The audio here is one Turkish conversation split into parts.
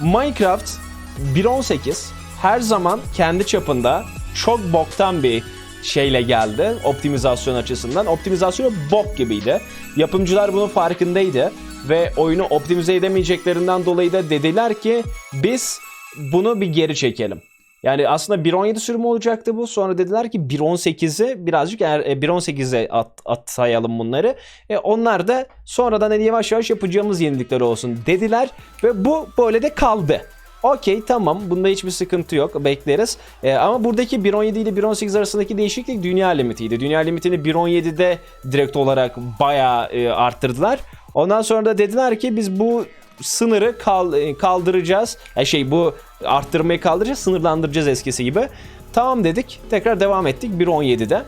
Minecraft 1.18 her zaman kendi çapında çok boktan bir şeyle geldi optimizasyon açısından. Optimizasyon bok gibiydi. Yapımcılar bunun farkındaydı ve oyunu optimize edemeyeceklerinden dolayı da dediler ki biz bunu bir geri çekelim. Yani aslında 1.17 sürümü olacaktı bu. Sonra dediler ki 1.18'i birazcık eğer e, 1.18'e at, atayalım bunları. E, onlar da sonradan hani yavaş yavaş yapacağımız yenilikler olsun dediler. Ve bu böyle de kaldı. Okey tamam bunda hiçbir sıkıntı yok bekleriz. E, ama buradaki 1.17 ile 1.18 arasındaki değişiklik dünya limitiydi. Dünya limitini 1.17'de direkt olarak bayağı e, arttırdılar. Ondan sonra da dediler ki biz bu sınırı kal- e, kaldıracağız. E, şey bu arttırmayı kaldıracağız, sınırlandıracağız eskisi gibi. Tamam dedik. Tekrar devam ettik 1.17'de.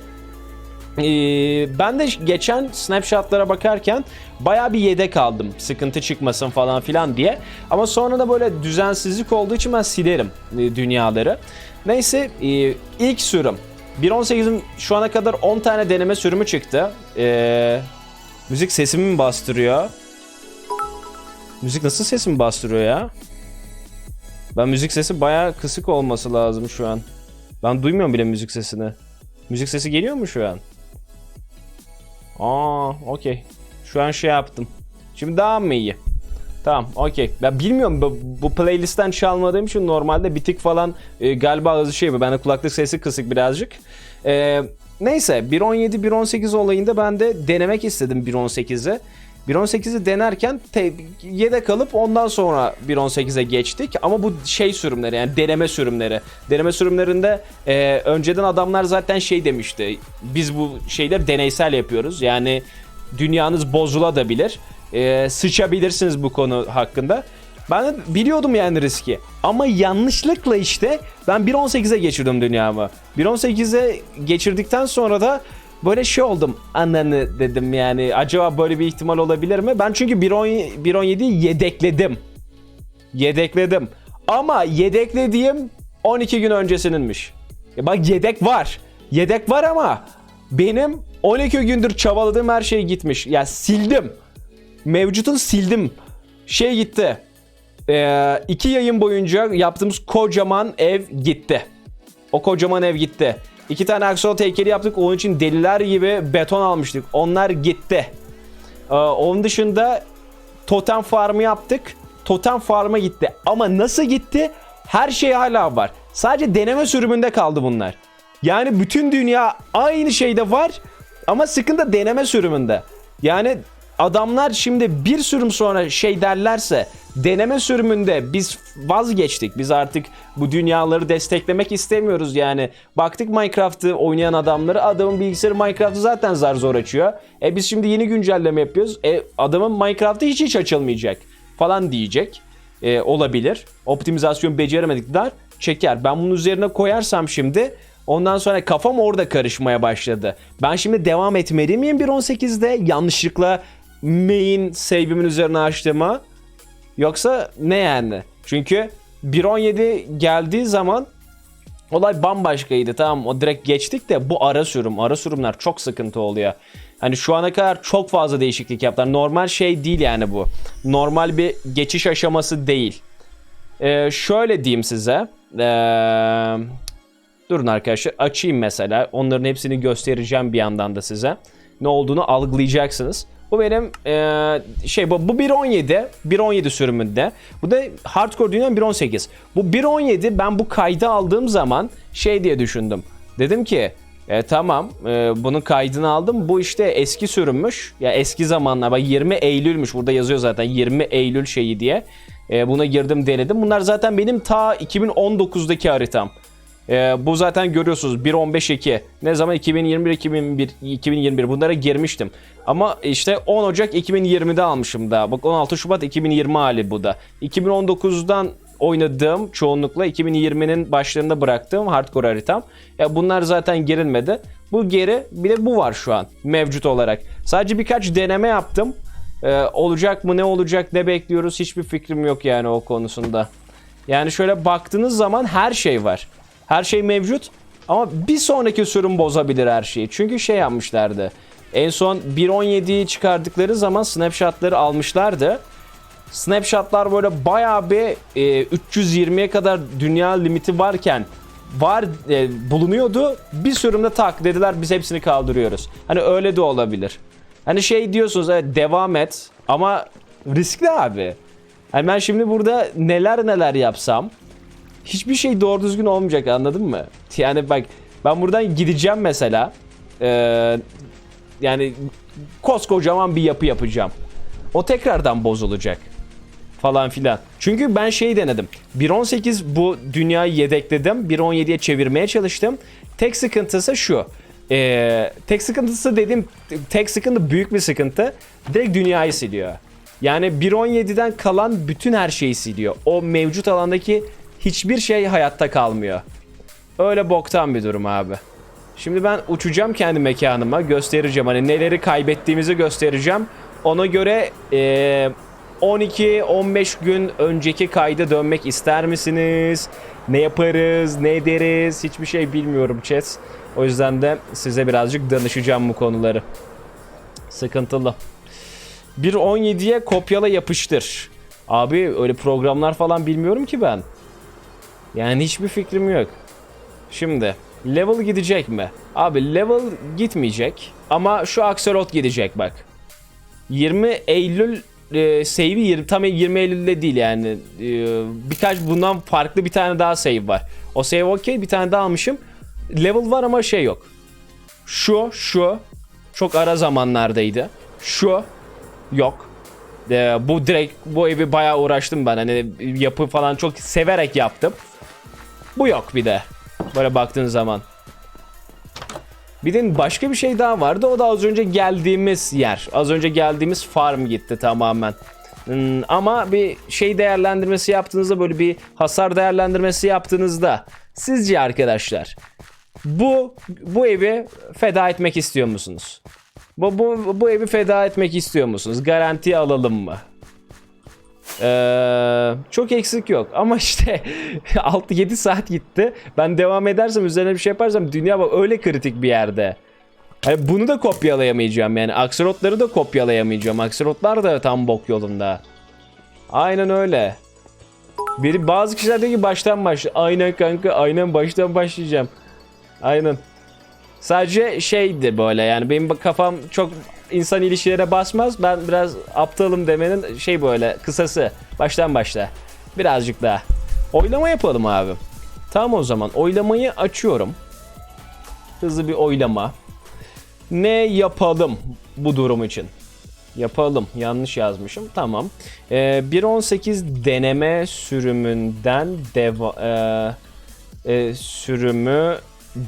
Ee, ben de geçen snapshotlara bakarken baya bir yedek aldım. Sıkıntı çıkmasın falan filan diye. Ama sonra da böyle düzensizlik olduğu için ben silerim e, dünyaları. Neyse e, ilk sürüm. 1.18'in şu ana kadar 10 tane deneme sürümü çıktı. Ee, müzik sesimi mi bastırıyor? Müzik nasıl sesimi bastırıyor ya? Ben müzik sesi baya kısık olması lazım şu an. Ben duymuyorum bile müzik sesini. Müzik sesi geliyor mu şu an? Aa, okey. Şu an şey yaptım. Şimdi daha mı iyi? Tamam, okey. Ben bilmiyorum bu, bu playlistten çalmadığım için normalde bir tık falan e, galiba hızlı şey mi? Bende kulaklık sesi kısık birazcık. E, neyse 1.17 1.18 olayında ben de denemek istedim 1.18'i. 1.18'i denerken te- yedek alıp ondan sonra 1.18'e geçtik. Ama bu şey sürümleri yani deneme sürümleri. Deneme sürümlerinde e, önceden adamlar zaten şey demişti. Biz bu şeyleri deneysel yapıyoruz. Yani dünyanız bozulabilir. E, sıçabilirsiniz bu konu hakkında. Ben biliyordum yani riski. Ama yanlışlıkla işte ben 1.18'e geçirdim dünyamı. 1.18'e geçirdikten sonra da böyle şey oldum. Ananı dedim yani. Acaba böyle bir ihtimal olabilir mi? Ben çünkü 1.17 1.17'yi yedekledim. Yedekledim. Ama yedeklediğim 12 gün öncesininmiş. Ya bak yedek var. Yedek var ama benim 12 gündür çabaladığım her şey gitmiş. Ya sildim. Mevcutun sildim. Şey gitti. Ee, iki yayın boyunca yaptığımız kocaman ev gitti. O kocaman ev gitti. İki tane aksiyonat heykeli yaptık. Onun için deliler gibi beton almıştık. Onlar gitti. Ee, onun dışında totem farmı yaptık. Totem farm'a gitti. Ama nasıl gitti? Her şey hala var. Sadece deneme sürümünde kaldı bunlar. Yani bütün dünya aynı şeyde var ama sıkıntı deneme sürümünde. Yani adamlar şimdi bir sürüm sonra şey derlerse deneme sürümünde biz vazgeçtik. Biz artık bu dünyaları desteklemek istemiyoruz yani. Baktık Minecraft'ı oynayan adamları adamın bilgisayarı Minecraft'ı zaten zar zor açıyor. E biz şimdi yeni güncelleme yapıyoruz. E adamın Minecraft'ı hiç hiç açılmayacak falan diyecek. E, olabilir. Optimizasyon beceremedikler çeker. Ben bunun üzerine koyarsam şimdi ondan sonra kafam orada karışmaya başladı. Ben şimdi devam etmeli miyim 1.18'de yanlışlıkla main save'imin üzerine açtığıma? Yoksa ne yani? Çünkü 1.17 geldiği zaman olay bambaşkaydı tamam o direkt geçtik de bu ara sürüm ara sürümler çok sıkıntı oluyor. Hani şu ana kadar çok fazla değişiklik yaptılar. Normal şey değil yani bu. Normal bir geçiş aşaması değil. Ee, şöyle diyeyim size. Ee, durun arkadaşlar açayım mesela. Onların hepsini göstereceğim bir yandan da size. Ne olduğunu algılayacaksınız. Bu benim eee, şey bu, bu 1.17 1.17 sürümünde. Bu da hardcore dünya 1.18. Bu 1.17 ben bu kaydı aldığım zaman şey diye düşündüm. Dedim ki e, tamam e, bunun kaydını aldım. Bu işte eski sürümmüş. Ya eski zamanlar bak 20 Eylül'müş. Burada yazıyor zaten 20 Eylül şeyi diye. E, buna girdim denedim. Bunlar zaten benim ta 2019'daki haritam. Ee, bu zaten görüyorsunuz 1.15.2 ne zaman 2021 2021 2021 bunlara girmiştim. Ama işte 10 Ocak 2020'de almışım da. Bak 16 Şubat 2020 hali bu da. 2019'dan oynadığım çoğunlukla 2020'nin başlarında bıraktığım hardcore haritam. Ya bunlar zaten girilmedi. Bu geri bir de bu var şu an mevcut olarak. Sadece birkaç deneme yaptım. Ee, olacak mı ne olacak ne bekliyoruz hiçbir fikrim yok yani o konusunda. Yani şöyle baktığınız zaman her şey var. Her şey mevcut ama bir sonraki sürüm bozabilir her şeyi. Çünkü şey yapmışlardı. En son 1.17'yi çıkardıkları zaman snapshotları almışlardı. Snapshotlar böyle bayağı bir e, 320'ye kadar dünya limiti varken var e, bulunuyordu. Bir sürümde tak dediler biz hepsini kaldırıyoruz. Hani öyle de olabilir. Hani şey diyorsunuz evet devam et ama riskli abi. Hani ben şimdi burada neler neler yapsam hiçbir şey doğru düzgün olmayacak anladın mı? Yani bak ben buradan gideceğim mesela. Ee, yani koskocaman bir yapı yapacağım. O tekrardan bozulacak. Falan filan. Çünkü ben şey denedim. 1.18 bu dünyayı yedekledim. 1.17'ye çevirmeye çalıştım. Tek sıkıntısı şu. Ee, tek sıkıntısı dedim. Tek sıkıntı büyük bir sıkıntı. Direkt dünyayı siliyor. Yani 1.17'den kalan bütün her şeyi siliyor. O mevcut alandaki hiçbir şey hayatta kalmıyor. Öyle boktan bir durum abi. Şimdi ben uçacağım kendi mekanıma göstereceğim. Hani neleri kaybettiğimizi göstereceğim. Ona göre eee 12-15 gün önceki kayda dönmek ister misiniz? Ne yaparız, ne ederiz hiçbir şey bilmiyorum chat. O yüzden de size birazcık danışacağım bu konuları. Sıkıntılı. 1.17'ye kopyala yapıştır. Abi öyle programlar falan bilmiyorum ki ben. Yani hiçbir fikrim yok. Şimdi level gidecek mi? Abi level gitmeyecek ama şu Axolot gidecek bak. 20 Eylül e, save'i 20, tam 20 Eylül'de değil yani. E, birkaç bundan farklı bir tane daha save var. O save okey bir tane daha almışım. Level var ama şey yok. Şu, şu çok ara zamanlardaydı. Şu yok. E, bu direkt bu evi bayağı uğraştım ben. Hani yapı falan çok severek yaptım. Bu yok bir de. Böyle baktığın zaman. Bir de başka bir şey daha vardı. O da az önce geldiğimiz yer. Az önce geldiğimiz farm gitti tamamen. Hmm, ama bir şey değerlendirmesi yaptığınızda böyle bir hasar değerlendirmesi yaptığınızda sizce arkadaşlar bu bu evi feda etmek istiyor musunuz? Bu, bu, bu evi feda etmek istiyor musunuz? Garantiye alalım mı? Ee, çok eksik yok ama işte 6-7 saat gitti. Ben devam edersem üzerine bir şey yaparsam dünya bak öyle kritik bir yerde. Hani bunu da kopyalayamayacağım yani. Aksolotları da kopyalayamayacağım. Aksolotlar da tam bok yolunda. Aynen öyle. Biri bazı kişiler diyor ki baştan başla. Aynen kanka aynen baştan başlayacağım. Aynen. Sadece şeydi böyle yani benim kafam çok insan ilişkilere basmaz. Ben biraz aptalım demenin şey böyle kısası. Baştan başla. Birazcık daha. Oylama yapalım abi. Tamam o zaman oylamayı açıyorum. Hızlı bir oylama. Ne yapalım bu durum için? Yapalım. Yanlış yazmışım. Tamam. Ee, 1.18 deneme sürümünden deva, e, e, sürümü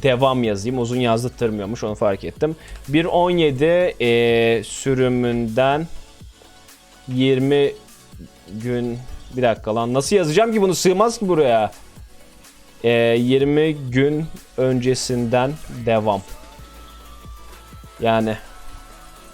devam yazayım. Uzun yazdırtmıyormuş onu fark ettim. 1.17 e, sürümünden 20 gün bir dakika lan nasıl yazacağım ki bunu sığmaz ki buraya. E, 20 gün öncesinden devam. Yani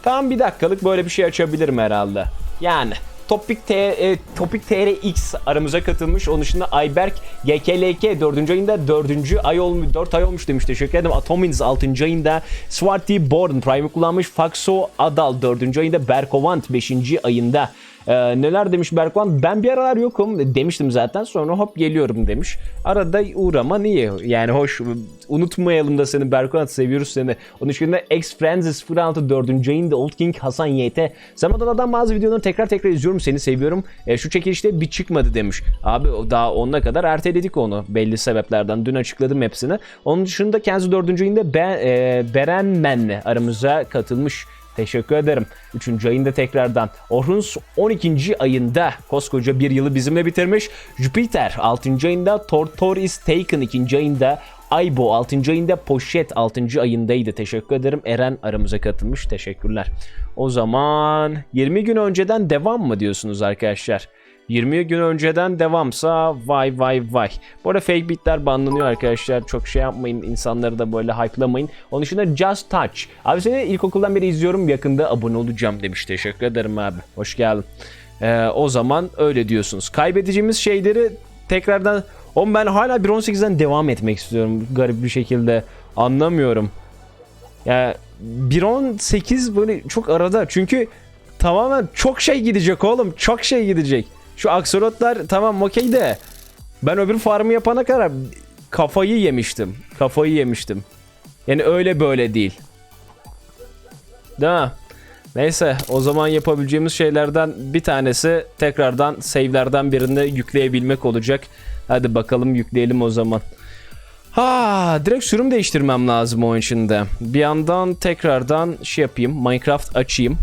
tam bir dakikalık böyle bir şey açabilirim herhalde. Yani Topik, T, e, Topik TRX aramıza katılmış. Onun dışında Ayberk YKLK 4. ayında 4. ay olmuş 4 ay olmuş demiş. Teşekkür ederim. Atomins 6. ayında Swarty Born Prime kullanmış. Faxo Adal 4. ayında Berkovant 5. ayında ee, neler demiş Berkvan? Ben bir aralar yokum demiştim zaten. Sonra hop geliyorum demiş. Arada uğrama niye? Yani hoş unutmayalım da seni Berkvan seviyoruz seni. Onun dışında X Friends 06 4. ayında Old King Hasan YT. Zamandan bazı videoları tekrar tekrar izliyorum seni seviyorum. E, şu çekilişte bir çıkmadı demiş. Abi daha onuna kadar erteledik onu belli sebeplerden. Dün açıkladım hepsini. Onun dışında kendisi 4. ayında ben, e, Beren Men'le aramıza katılmış. Teşekkür ederim. 3. ayında tekrardan. Orhus 12. ayında koskoca bir yılı bizimle bitirmiş. Jupiter 6. ayında. Tortor is Taken 2. ayında. Aybo 6. ayında. Poşet 6. ayındaydı. Teşekkür ederim. Eren aramıza katılmış. Teşekkürler. O zaman 20 gün önceden devam mı diyorsunuz arkadaşlar? 20 gün önceden devamsa vay vay vay. Bu arada fake bitler banlanıyor arkadaşlar. Çok şey yapmayın. insanları da böyle hype'lamayın. Onun dışında Just Touch. Abi seni ilkokuldan beri izliyorum. Yakında abone olacağım demiş. Teşekkür ederim abi. Hoş geldin. Ee, o zaman öyle diyorsunuz. Kaybedeceğimiz şeyleri tekrardan... Oğlum ben hala 1.18'den devam etmek istiyorum. Garip bir şekilde. Anlamıyorum. Ya yani 1.18 böyle çok arada. Çünkü tamamen çok şey gidecek oğlum. Çok şey gidecek. Şu aksolotlar tamam okey de ben öbür farmı yapana kadar kafayı yemiştim. Kafayı yemiştim. Yani öyle böyle değil. Değil mi? Neyse o zaman yapabileceğimiz şeylerden bir tanesi tekrardan save'lerden birini yükleyebilmek olacak. Hadi bakalım yükleyelim o zaman. Ha, direkt sürüm değiştirmem lazım oyun içinde. Bir yandan tekrardan şey yapayım. Minecraft açayım.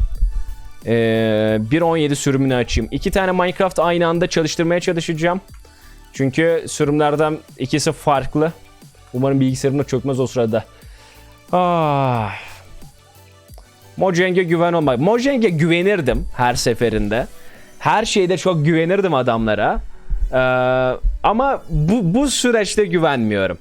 Ee, 1.17 sürümünü açayım. İki tane Minecraft aynı anda çalıştırmaya çalışacağım. Çünkü sürümlerden ikisi farklı. Umarım bilgisayarım da çökmez o sırada. Ah. Mojang'e güven olmak. Mojang'e güvenirdim her seferinde. Her şeyde çok güvenirdim adamlara. Ee, ama bu, bu süreçte güvenmiyorum.